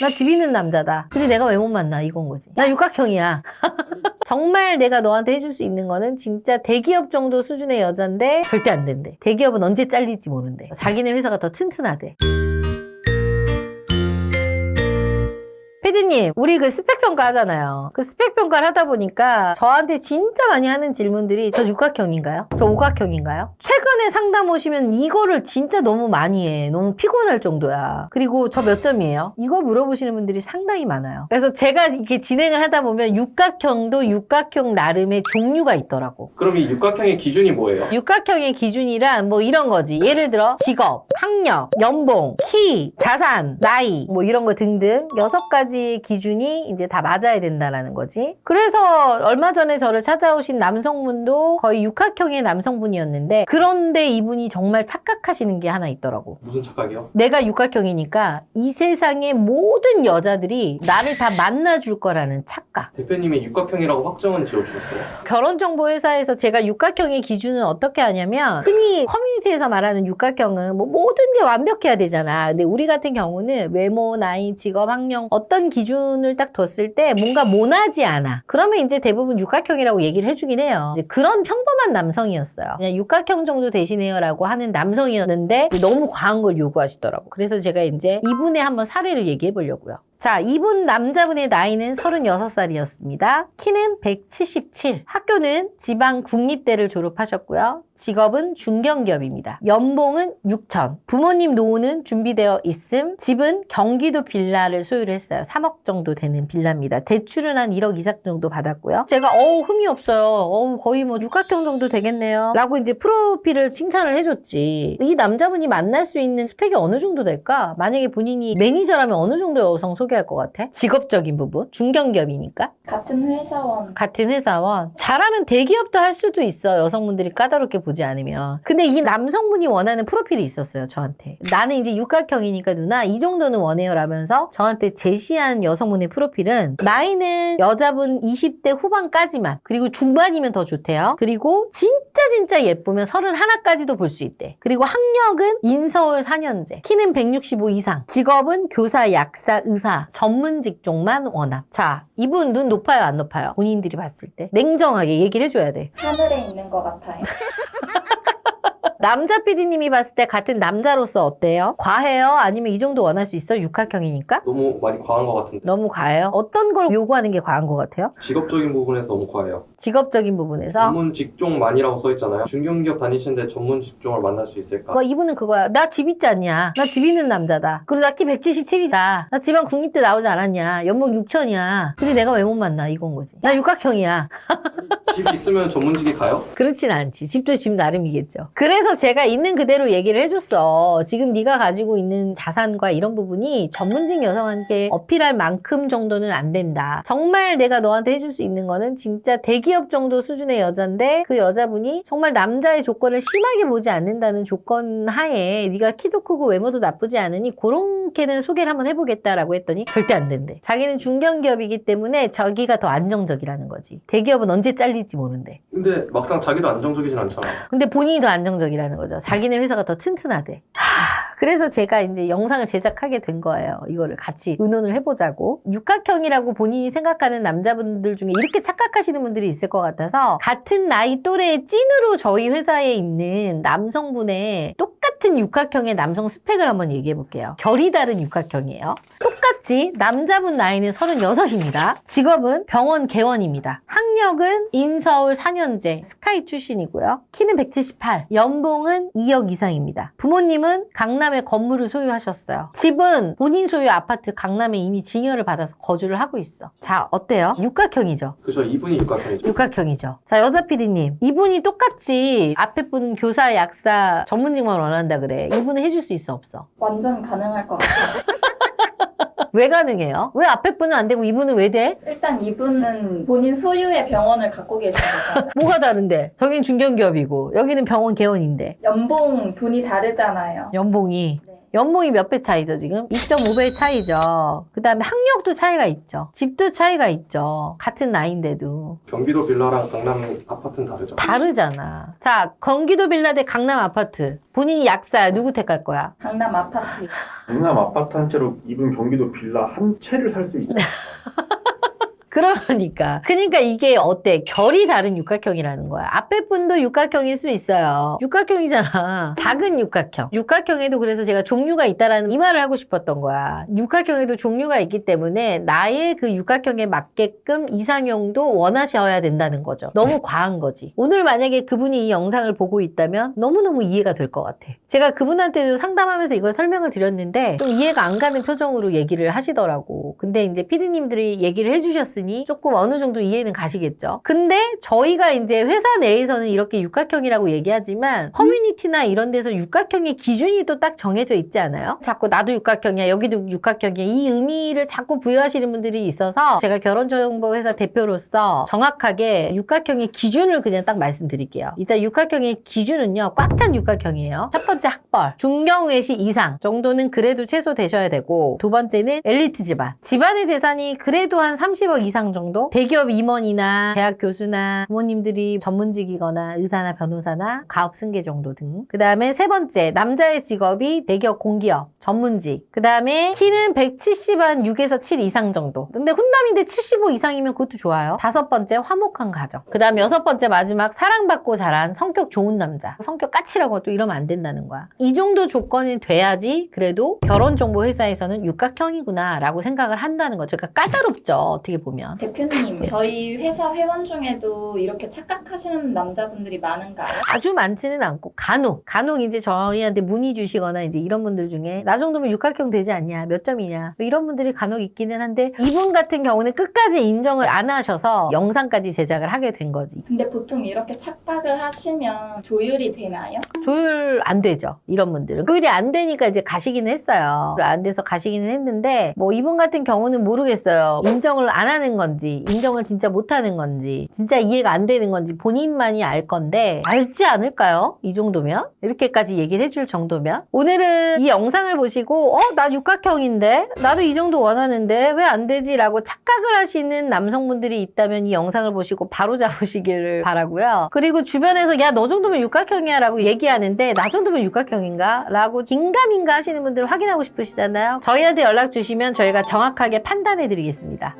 나 집 있는 남자다. 근데 내가 왜 못 만나? 이건 거지. 나 육각형이야. 정말 내가 너한테 해줄 수 있는 거는 진짜 대기업 정도 수준의 여잔데 절대 안 된대. 대기업은 언제 잘릴지 모른대. 자기네 회사가 더 튼튼하대. 피디님, 우리 그 스펙 평가 하잖아요. 그 스펙 평가를 하다 보니까 저한테 진짜 많이 하는 질문들이 저 육각형인가요? 저 오각형인가요? 최근에 상담 오시면 이거를 진짜 너무 많이 해. 너무 피곤할 정도야. 그리고 저 몇 점이에요? 이거 물어보시는 분들이 상당히 많아요. 그래서 제가 이렇게 진행을 하다 보면 육각형도 육각형 나름의 종류가 있더라고. 그럼 이 육각형의 기준이 뭐예요? 육각형의 기준이란 뭐 이런 거지. 예를 들어 직업, 학력, 연봉, 키, 자산, 나이 뭐 이런 거 등등 여섯 가지 기준이 이제 다 맞아야 된다라는 거지. 그래서 얼마 전에 저를 찾아오신 남성분도 거의 육각형의 남성분이었는데 그런데 이분이 정말 착각하시는 게 하나 있더라고. 무슨 착각이요? 내가 육각형이니까 이 세상의 모든 여자들이 나를 다 만나줄 거라는 착각. 대표님이 육각형이라고 확정은 지어주셨어요. 결혼정보회사에서 제가 육각형의 기준은 어떻게 하냐면 흔히 커뮤니티에서 말하는 육각형은 뭐 모든 게 완벽해야 되잖아. 근데 우리 같은 경우는 외모, 나이, 직업, 학력 어떤 기준 을 딱 뒀을 때 뭔가 모나지 않아. 그러면 이제 대부분 육각형이라고 얘기를 해주긴 해요. 그런 평범한 남성이었어요. 그냥 육각형 정도 되시네요라고 하는 남성이었는데 너무 과한 걸 요구하시더라고. 그래서 제가 이제 이분의 한번 사례를 얘기해 보려고요. 자, 이분 남자분의 나이는 36살이었습니다. 키는 177. 학교는 지방 국립대를 졸업하셨고요. 직업은 중견기업입니다. 연봉은 6천. 부모님 노후는 준비되어 있음. 집은 경기도 빌라를 소유를 했어요. 3억 정도 되는 빌라입니다. 대출은 한 1억 이상 정도 받았고요. 제가 어우 흠이 없어요. 어우 거의 뭐 육각형 정도 되겠네요. 라고 이제 프로필을 칭찬을 해줬지. 이 남자분이 만날 수 있는 스펙이 어느 정도 될까? 만약에 본인이 매니저라면 어느 정도 여성 소개 할 것 같아? 직업적인 부분? 중견기업이니까? 같은 회사원 같은 회사원. 잘하면 대기업도 할 수도 있어. 여성분들이 까다롭게 보지 않으면. 근데 이 남성분이 원하는 프로필이 있었어요, 저한테. 나는 이제 육각형이니까 누나 이 정도는 원해요 라면서 저한테 제시한 여성분의 프로필은 나이는 여자분 20대 후반까지만. 그리고 중반이면 더 좋대요. 그리고 진짜 진짜 예쁘면 31까지도 볼 수 있대. 그리고 학력은 인서울 4년제. 키는 165 이상. 직업은 교사, 약사, 의사. 전문 직종만 원함. 자, 이분 눈 높아요, 안 높아요? 본인들이 봤을 때. 냉정하게 얘기를 해줘야 돼. 하늘에 있는 것 같아요. 남자 PD님이 봤을 때 같은 남자로서 어때요? 과해요? 아니면 이 정도 원할 수 있어? 육각형이니까? 너무 많이 과한 것 같은데. 너무 과해요? 어떤 걸 요구하는 게 과한 것 같아요? 직업적인 부분에서 너무 과해요. 직업적인 부분에서? 전문 직종만이라고 써있잖아요. 중견기업 다니시는데 전문 직종을 만날 수 있을까? 뭐 이분은 그거야. 나 집 있지 않냐? 나 집 있는 남자다. 그리고 나 키 177이다. 나 지방 국립대 나오지 않았냐? 연봉 6천이야. 근데 내가 왜 못 만나? 이건 거지. 나 육각형이야. 집 있으면 전문직이 가요? 그렇진 않지. 집도 집 나름이겠죠. 그래서 제가 있는 그대로 얘기를 해줬어. 지금 네가 가지고 있는 자산과 이런 부분이 전문직 여성한테 어필할 만큼 정도는 안 된다. 정말 내가 너한테 해줄 수 있는 거는 진짜 대기업 정도 수준의 여잔데 그 여자분이 정말 남자의 조건을 심하게 보지 않는다는 조건 하에 네가 키도 크고 외모도 나쁘지 않으니 그렇게는 소개를 한번 해보겠다라고 했더니 절대 안 된대. 자기는 중견기업이기 때문에 저기가 더 안정적이라는 거지. 대기업은 언제 잘릴지 모른대. 근데 막상 자기도 안정적이진 않잖아. 근데 본인이 더 안정적 이라는 거죠. 자기네 회사가 더 튼튼하대. 하, 그래서 제가 이제 영상을 제작하게 된 거예요. 이거를 같이 의논을 해보자고. 육각형이라고 본인이 생각하는 남자분들 중에 이렇게 착각하시는 분들이 있을 것 같아서 같은 나이 또래의 찐으로 저희 회사에 있는 남성분의 똑 같은 육각형의 남성 스펙을 한번 얘기해 볼게요. 결이 다른 육각형이에요. 똑같이 남자분 나이는 36입니다. 직업은 병원 개원입니다. 학력은 인서울 4년제 스카이 출신이고요. 키는 178, 연봉은 2억 이상입니다. 부모님은 강남에 건물을 소유하셨어요. 집은 본인 소유 아파트 강남에 이미 증여를 받아서 거주를 하고 있어. 자, 어때요? 육각형이죠. 그죠? 이분이 육각형이죠. 육각형이죠. 자, 여자 PD님. 이분이 똑같이 앞에 분 교사, 약사, 전문직만 원한다 그래. 이분은 해줄 수 있어, 없어? 완전 가능할 것 같아요. 왜 가능해요? 왜 앞에 분은 안 되고 이분은 왜 돼? 일단 이분은 본인 소유의 병원을 갖고 계신 거죠. 뭐가 다른데? 저긴 중견기업이고 여기는 병원 개원인데 연봉 돈이 다르잖아요. 연봉이 네. 연봉이 몇 배 차이죠, 지금? 2.5배 차이죠. 그 다음에 학력도 차이가 있죠. 집도 차이가 있죠. 같은 나이인데도. 경기도 빌라랑 강남 아파트는 다르죠. 다르잖아. 자, 경기도 빌라 대 강남 아파트. 본인이 약사야. 누구 택할 거야? 강남 아파트. 강남 아파트 한 채로 입은 경기도 빌라 한 채를 살 수 있잖아. 그러니까. 그러니까 이게 어때? 결이 다른 육각형이라는 거야. 앞에 분도 육각형일 수 있어요. 육각형이잖아. 작은 육각형. 육각형에도 그래서 제가 종류가 있다라는 이 말을 하고 싶었던 거야. 육각형에도 종류가 있기 때문에 나의 그 육각형에 맞게끔 이상형도 원하셔야 된다는 거죠. 너무 과한 거지. 오늘 만약에 그분이 이 영상을 보고 있다면 너무너무 이해가 될 것 같아. 제가 그분한테도 상담하면서 이걸 설명을 드렸는데 좀 이해가 안 가는 표정으로 얘기를 하시더라고. 근데 이제 피디님들이 얘기를 해주셨으니 조금 어느 정도 이해는 가시겠죠. 근데 저희가 이제 회사 내에서는 이렇게 육각형이라고 얘기하지만 커뮤니티나 이런 데서 육각형의 기준이 또 딱 정해져 있지 않아요? 자꾸 나도 육각형이야, 여기도 육각형이야. 이 의미를 자꾸 부여하시는 분들이 있어서 제가 결혼정보회사 대표로서 정확하게 육각형의 기준을 그냥 딱 말씀드릴게요. 일단 육각형의 기준은요, 꽉 찬 육각형이에요. 첫 번째 학벌, 중경외시 이상 정도는 그래도 최소 되셔야 되고, 두 번째는 엘리트 집안. 집안의 재산이 그래도 한 30억 이상 정도? 대기업 임원이나 대학 교수나 부모님들이 전문직이거나 의사나 변호사나 가업 승계 정도 등. 그 다음에 세 번째, 남자의 직업이 대기업 공기업, 전문직. 그 다음에 키는 170한 6에서 7 이상 정도. 근데 훈남인데 75 이상이면 그것도 좋아요. 다섯 번째, 화목한 가정. 그 다음 여섯 번째 마지막, 사랑받고 자란 성격 좋은 남자. 성격 까칠하고 또 이러면 안 된다는 거야. 이 정도 조건이 돼야지 그래도 결혼정보 회사에서는 육각형이구나 라고 생각을 한다는 거죠. 그러니까 까다롭죠. 어떻게 보면. 대표님, 저희 회사 회원 중에도 이렇게 착각하시는 남자분들이 많은가요? 아주 많지는 않고 간혹 간혹 이제 저희한테 문의 주시거나 이제 이런 분들 중에 나 정도면 육각형 되지 않냐 몇 점이냐 뭐 이런 분들이 간혹 있기는 한데 이분 같은 경우는 끝까지 인정을 안 하셔서 영상까지 제작을 하게 된 거지. 근데 보통 이렇게 착각을 하시면 조율이 되나요? 조율 안 되죠 이런 분들은. 조율이 안 되니까 이제 가시기는 했어요. 안 돼서 가시기는 했는데 뭐 이분 같은 경우는 모르겠어요. 인정을 안 하는 건지 인정을 진짜 못 하는 건지 진짜 이해가 안 되는 건지 본인만이 알 건데 알지 않을까요? 이 정도면 이렇게까지 얘기를 해줄 정도면 오늘은 이 영상을 보시고 어 나 육각형인데 나도 이 정도 원하는데 왜 안 되지? 라고 착각을 하시는 남성분들이 있다면 이 영상을 보시고 바로 잡으시기를 바라고요 그리고 주변에서 야 너 정도면 육각형이야 라고 얘기하는데 나 정도면 육각형인가? 라고 긴가민가 하시는 분들 확인하고 싶으시잖아요 저희한테 연락 주시면 저희가 정확하게 판단해 드리겠습니다